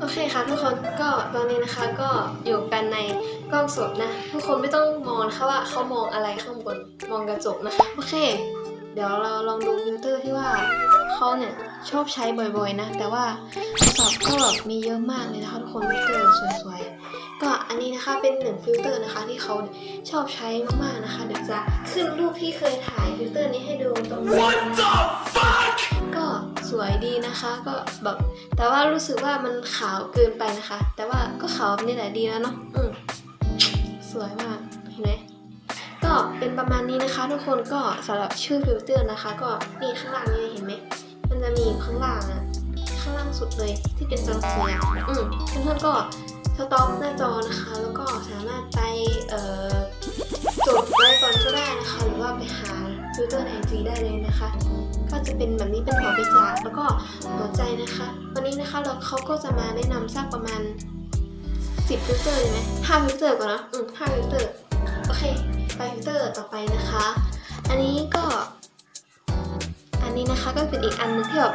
โอเคค่ะทุกคนก็ตอนนี้นะคะก็อยู่กันในกล้องสดนะ ทุกคนไม่ต้องมองนะคะว่าเขามองอะไรข้างบนมองกระจกนะคะโอเค เดี๋ยวเราลองดูฟิลเตอร์ที่ว่าเขาเนี่ยชอบใช้บ่อยๆนะ แต่ว่าสอบก็แบบมีเยอะมากเลยนะคะทุกคนฟิลเตอร์สวยๆก็อันนี้นะคะเป็นหนึ่งฟิลเตอร์นะคะที่เขาชอบใช้มากๆนะคะเดี๋ยวจะขึ้นรูปที่เคยถ่ายฟิลเตอร์นี้ให้ดูตรงนี้ สวยดีนะคะ ก็แบบแต่ว่ารู้สึกว่ามันขาวเกินไปนะคะ แต่ว่าก็ขาวนี่แหละดีแล้วเนาะอืมสวยมากเห็นไหมก็เป็นประมาณนี้นะคะทุกคนก็สำหรับชื่อฟิลเตอร์นะคะ ก็นี่ข้างล่างนี่เห็นไหมมันจะมีข้างล่างอะข้างล่างสุดเลยที่เป็นจอสีอะอืมเพื่อนๆก็สต็อปหน้าจอนะคะ แล้วก็สามารถไปเอ่อ ฟิลเตอร์ในไอจีได้เลยนะคะ ก็จะเป็นแบบนี้เป็นหัวปีศาจแล้วก็หัวใจนะคะ วันนี้นะคะเราเขาก็จะมาแนะนำสักประมาณ 10ฟิลเตอร์เลยไหมห้าฟิลเตอร์ก่อนนะอืมห้าฟิลเตอร์โอเคไปฟิลเตอร์ต่อไปนะคะ อันนี้ก็ อันนี้นะคะก็เป็นอีกอันนึงที่แบบ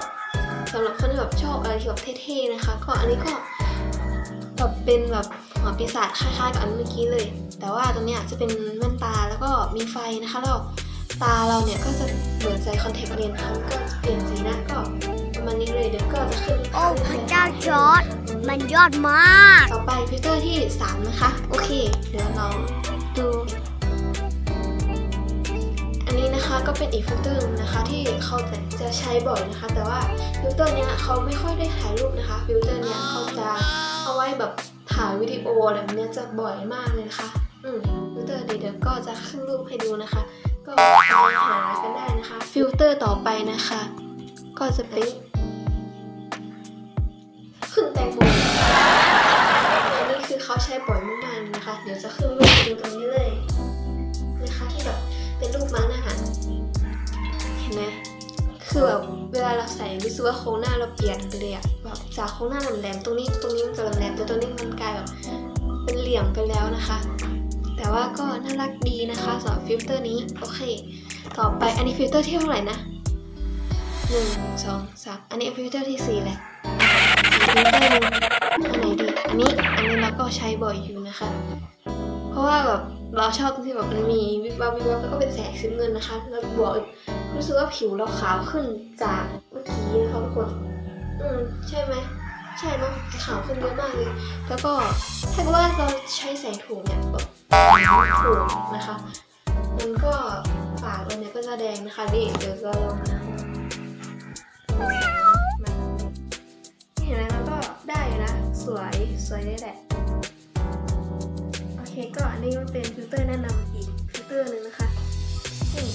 สำหรับคนที่แบบชอบอะไรที่แบบเท่ๆนะคะ ก็อันนี้ก็แบบเป็นแบบหัวปีศาจคล้ายๆกับอันเมื่อกี้เลย แต่ว่าตรงเนี้ยจะเป็นแว่นตาแล้วก็มีไฟนะคะแล้ว ตาเราเนี่ยก็จะเหมือนใส่คอนแทคเลนส์นะคะมันก็จะเปลี่ยนสีนะก็ประมาณนี้เลยเดี๋ยวก็จะขึ้นโอ้พระเจ้าจอร์ดมันยอดมาก ต่อไปฟิลเตอร์ที่ 3 นะคะ โอเค เดี๋ยวเราดู อันนี้นะคะก็เป็นอีกฟิลเตอร์หนึงนะคะที่เขาจะจะใช้บ่อยนะคะ แต่ว่าฟิลเตอร์เนี้ยเขาไม่ค่อยได้ถ่ายรูปนะคะฟิลเตอร์เนี้ยเขาจะเอาไว้แบบถ่ายวิดีโออะไรแบบเนี้ยจะบ่อยมากเลยนะคะ อืมฟิลเตอร์เดี๋ยวก็จะขึ้นรูปให้ดูนะคะ ก็ไปหากันได้นะคะ ฟิลเตอร์ต่อไปนะคะ ก็จะเป็นขึ้นแตงโมอันนี้คือเขาใช้บ่อยมากๆนะคะ เดี๋ยวจะขึ้นรูปดูตรงนี้เลยนะคะที่แบบเป็นรูปม้าหน้าเห็นไหมคือแบบเวลาเราใส่รู้สึกว่าโครงหน้าเราเปลี่ยนไปเลยอะแบบจากโครงหน้าแหลมๆตรงนี้ตรงนี้มันจะแหลมๆแต่ตรงนี้มันกลายแบบเป็นเหลี่ยมไปแล้วนะคะ แต่ว่าก็น่ารักดีนะคะสำหรับฟิลเตอร์นี้ โอเค ต่อไปอันนี้ฟิลเตอร์ที่เท่าไหร่นะหนึ่งสองสามอันนี้ฟิลเตอร์ที่สี่แหละฟิลเตอร์นึงอันไหนดีอันนี้อันนี้เราก็ใช้บ่อยอยู่นะคะ เพราะว่าแบบเราชอบที่แบบมันมีวิบวับวิบวับแล้วก็เป็นแสงสีเงินนะคะแล้วบวกอีกรู้สึกว่าผิวเราขาวขึ้นจากเมื่อกี้นะคะทุกคนอืมใช่ไหมใช่เนาะขาวขึ้นเยอะมากเลย แล้วก็ถ้าเกิดว่าเราใช้แสงถูกเนี่ยแบบ ถูกนะคะ มันก็ปากเราเนี่ยก็จะแดงนะคะนี่เดี๋ยวเราลองนะมันเห็นไหมมันก็ได้อยู่นะ สวยสวยได้แหละโอเคก็อันนี้มันเป็นฟิลเตอร์แนะนำอีกฟิลเตอร์หนึ่งนะคะนี่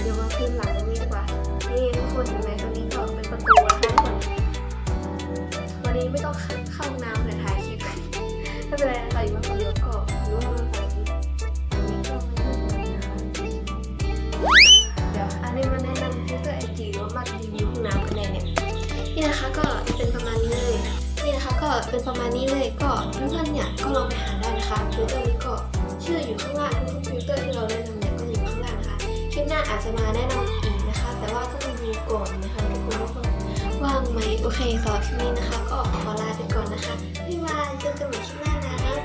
เดี๋ยวมาพื้นหลังตรงนี้ดีกว่านี่ทุกคนเห็นไหมตรงนี้ก็เป็นประตูนะคะทุกคนวันนี้ไม่ต้องเข้าห้องน้ำเลยถ่ายคลิปไม่เป็นไรนะคะอยู่บ้านคนเดียวก็รู้ว่า นี่นะคะก็เป็นประมาณนี้เลยนี่นะคะก็เป็นประมาณนี้เลยก็เพื่อนๆเนี่ยก็ลองไปหาได้นะคะฟิลเตอร์นี้ก็ชื่ออยู่ข้างล่างทุกฟิลเตอร์ที่เราแนะนำเนี่ยก็อยู่ข้างล่างนะคะคลิปหน้าอาจจะมาแนะนำอีกนะคะ แต่ว่าต้องดูก่อนนะคะทุกคนว่าว่างไหมโอเคสำหรับคลิปนี้นะคะ ก็ขอลาไปก่อนนะคะบ๊ายบายเจอกันใหม่คลิปหน้านะ